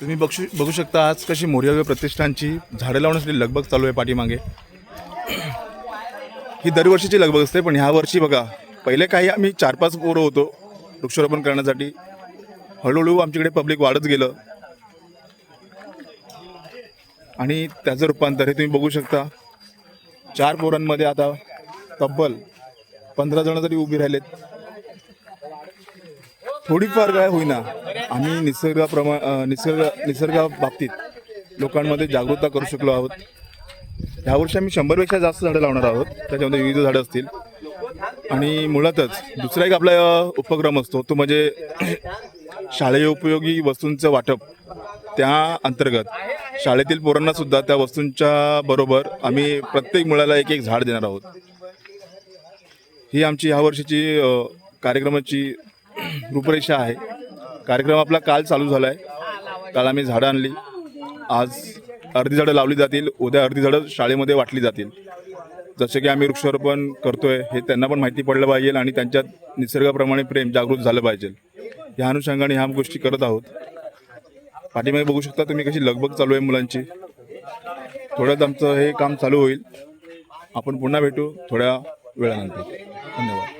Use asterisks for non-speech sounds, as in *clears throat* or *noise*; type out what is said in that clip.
तुम्ही बघू बघू शकता आज कशी मोर्या प्रतिष्ठानची झाडं लावण्यासाठी लगबग चालू आहे पाठीमागे. ही दरवर्षीची लगबग असते पण ह्या वर्षी बघा पहिले काही आम्ही चार पाच पोरं होतो वृक्षारोपण करण्यासाठी. हळूहळू आमच्याकडे पब्लिक वाढत गेलं. आणि त्याचं रूपांतर हे तुम्ही बघू शकता. चार पोरांमध्ये आता तब्बल पंधरा जण तरी उभी राहिलेत. थोडीफार काय होईना. आम्ही निसर्गाप्रमा निसर्ग निसर्ग निसर्गाबाबतीत लोकांमध्ये जागरूकता करू शकलो आहोत. यावर्षी आम्ही शंभरपेक्षा जास्त झाडं लावणार आहोत. त्याच्यामध्ये विविध झाडं असतील. आणि मुळातच दुसरा एक आपला उपक्रम असतो. तो म्हणजे *clears throat* शालेय उपयोगी वस्तूंचं वाटप. त्या अंतर्गत शाळेतील पोरांना सुद्धा त्या वस्तूंच्या बरोबर आम्ही प्रत्येक मुलाला एक एक झाड देणार आहोत. ही आमची ह्या वर्षीची कार्यक्रमाची रूपरेषा आहे. कार्यक्रम आपला काल चालू झाला आहे काल आम्ही झाडं आणली. आज अर्धी झाडं लावली जातील. उद्या अर्धी झाडं शाळेमध्ये वाटली जातील. जसे की आम्ही वृक्षारोपण करतोय हे त्यांना पण माहिती पडलं पाहिजे आणि त्यांच्यात निसर्गाप्रमाणे प्रेम जागृत झालं पाहिजे. या अनुषंगाने ह्या गोष्टी करत आहोत. पाठीमागे बघू शकता तुम्ही कशी लगबग चालू आहे मुलांची. थोड्यात आमचं हे काम चालू होईल. आपण पुन्हा भेटू थोड्या वेळानंतर. धन्यवाद.